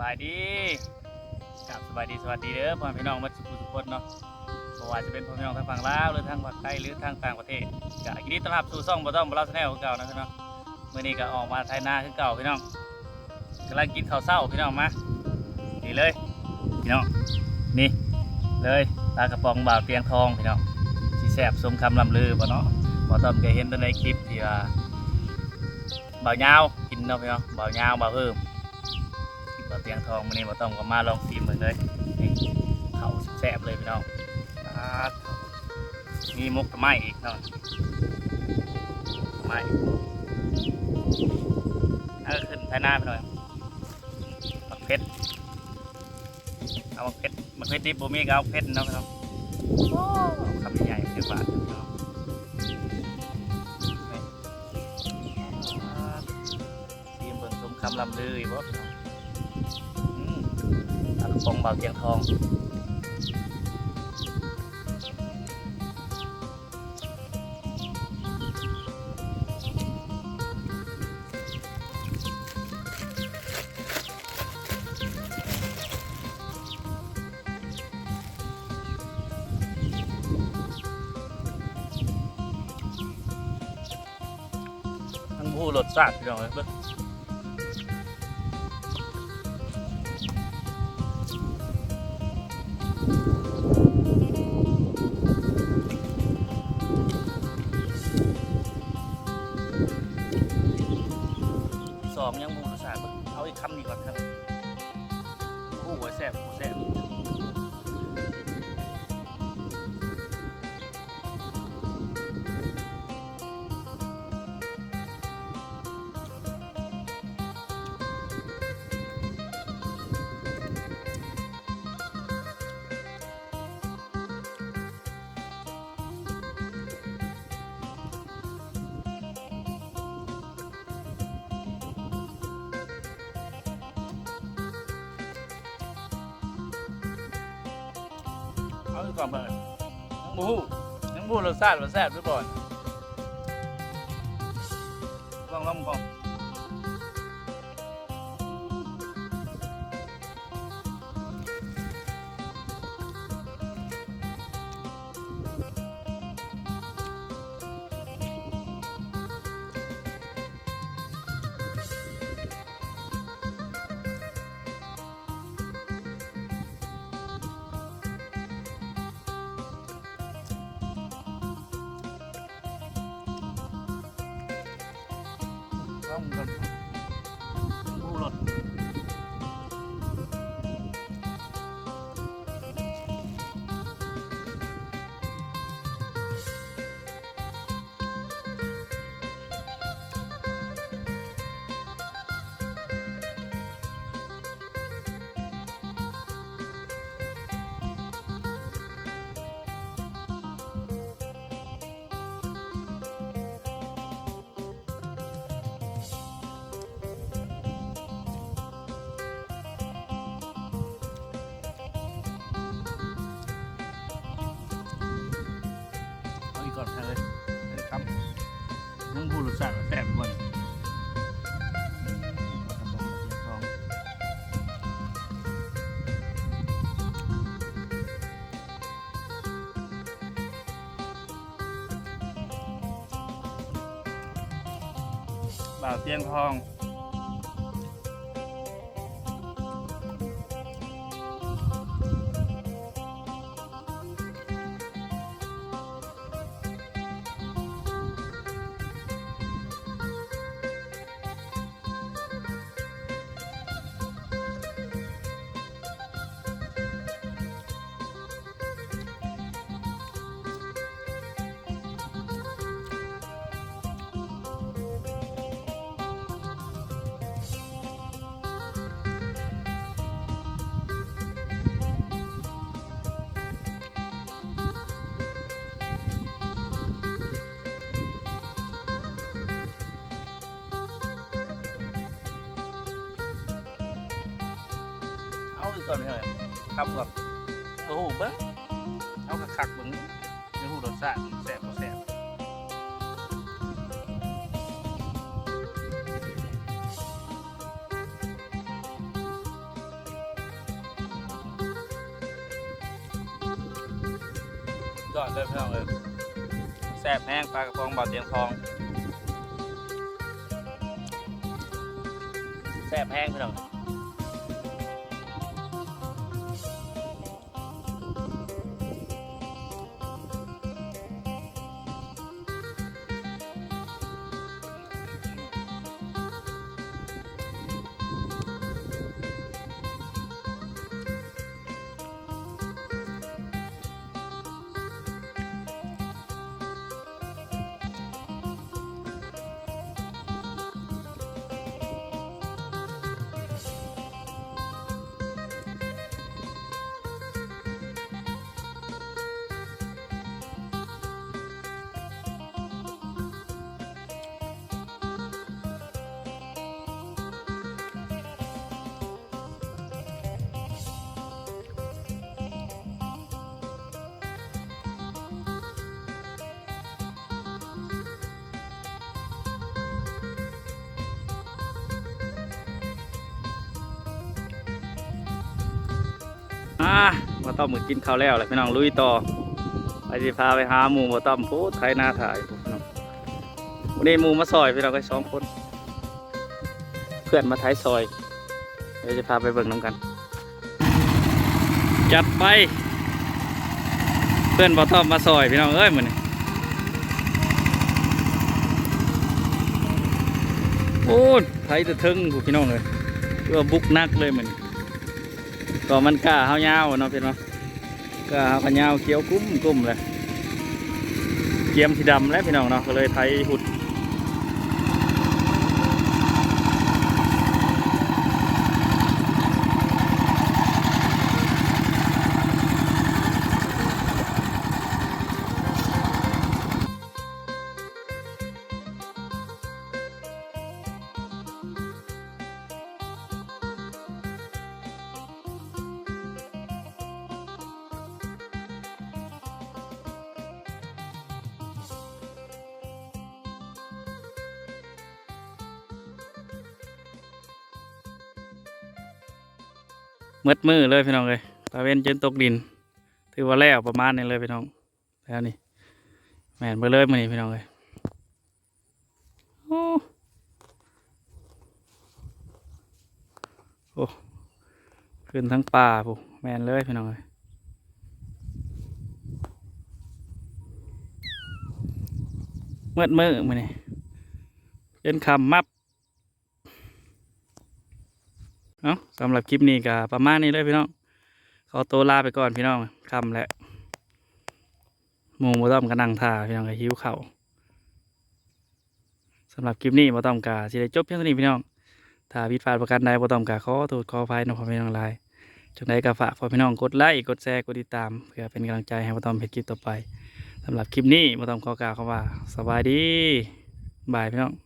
บายดีครับสบายดีสวัสดีเด้อพ่อพี่น้องมาสุขทุกคนเนาะบ่ว่าจะเป็นพ่อพี่น้องทางฝั่งลาวหรือทางภาคใต้หรือทางต่างประเทศก็ยินดีต้อนรับสู่ช่องบ่ต้องบ่เล่าแนลคือเก่านะพี่น้องมื้อนี้ก็ออกมาไทยนาคือเก่าพี่น้องกำลังกินข้าวเช้าพี่น้องมานี่เลยพี่น้องนี่เลยปลากระป๋องบ่าวเตียงทองพี่น้องสิแซ่บสมคำลำลือบ่เนาะบ่ต้องเคยเห็นแต่ในคลิปที่ว่าบ่าวยาวกินเนาะพี่น้องบ่าวยาวบ่าวเอิม บ่เตียงทองมื้อนี้บ่ต้องก็มาลองชิมเหมือนเลยนี่เขาแซ่บเลยพี่น้องมีมุกไม้อีกเนาะไม้นั่นก็ขึ้นไทยหน้าไปหน่อยมักเพชรเอามักเพชรมักเพชรดิบบ่มีก็เอาเพชรเนาะพี่น้องโอ้คำใหญ่ๆสิบบาทพี่น้องนี่อ่าชิมเบิ่งสมคำลำลืออีกบ่ พี่น้องอืมปลากระป๋องเบาเตียงทองทั้งผู้รสชาติพี่น้องเลยเบิ่ง สองยังมูรสาติบ่เอาอีกคำนี้ก่อนครับผู้หัวแสบหัวแสบ เอาอีกก่อนเปิดยังหมูยังหมูรสชาติหัวแซ่บด้วยบ่อนลองลองลอง ก่อนยังห ทั้งผู้รสชาติหัวแซ่บบ่อนบ่าวเตียงทองือก่อนเลยทำก่อนโอ้โหเบ้งเขาคักๆเบิ้งในหูรสชาติแซ่บก็แซ่บยอดเลยเพื่อนเอ้ยแซ่บแห้งปลากระพงบ่อเตียงทองแซ่บแห้งเพื่อน มาต้อมมือกินข้าวแล้วแหละพี่น้องลุยต่อไปสิพาไปหาหมูบ่ต้อมพูดไทยหน้าถ่ายพี่น้องวันนี้หมูมาซอยพี่น้องก็สองคน เพื่อนมาไทยซอยเดี๋ยวจะพาไปเบิ่งน้ำกัน จัดไป เพื่อนบ่ต้อมมาซอยพี่น้องเอ้ยมือนโอ้ยไทยจะถึงพี่น้องเลยเพื่อบุกนักเลยเหมือน ก็มันก้าเฮายาวเนาะเป็นว่ากล้าเฮาขยาวเขียวกุ้มกุ้มเลยเกียมสีดำแล้วพี่น้องเนาะก็เลยไทยหุด มืดมือเลยพี่น้องเลยตาเวนจนตกดิน ถือว่าแล้วประมาณนี้เลยพี่น้องแล้วนี่แมนไปเลยมือนี้พี่น้องเลยโอ้โอ้ขึ้นทั้งป่าปุ๊แมนเลยพี่น้องเลยมืดมือมือนี้จนคำมับ เอาสำหรับคลิปนี้ก็ประมาณนี้เลยพี่น้องขอตัวลาไปก่อนพี่น้องคำแหละมูบ่ต้อมกระนังท่าพี่น้องก็หิวเข่าสำหรับคลิปนี้บ่ต้อมกาสิได้จบเพียงเท่านี้พี่น้องถ้าผิดพลาดประการใดบ่ต้อมกาขอโทษขออภัยน้องพ่อพี่น้องลายจังใดก็ฝากพ่อพี่น้องกดไลค์กดแชร์กดติดตามเพื่อเป็นกำลังใจให้บ่ต้อมเฮ็ดคลิปต่อไปสำหรับคลิปนี้บ่ต้อมขอกล่าวคำว่าสบายดีบายพี่น้อง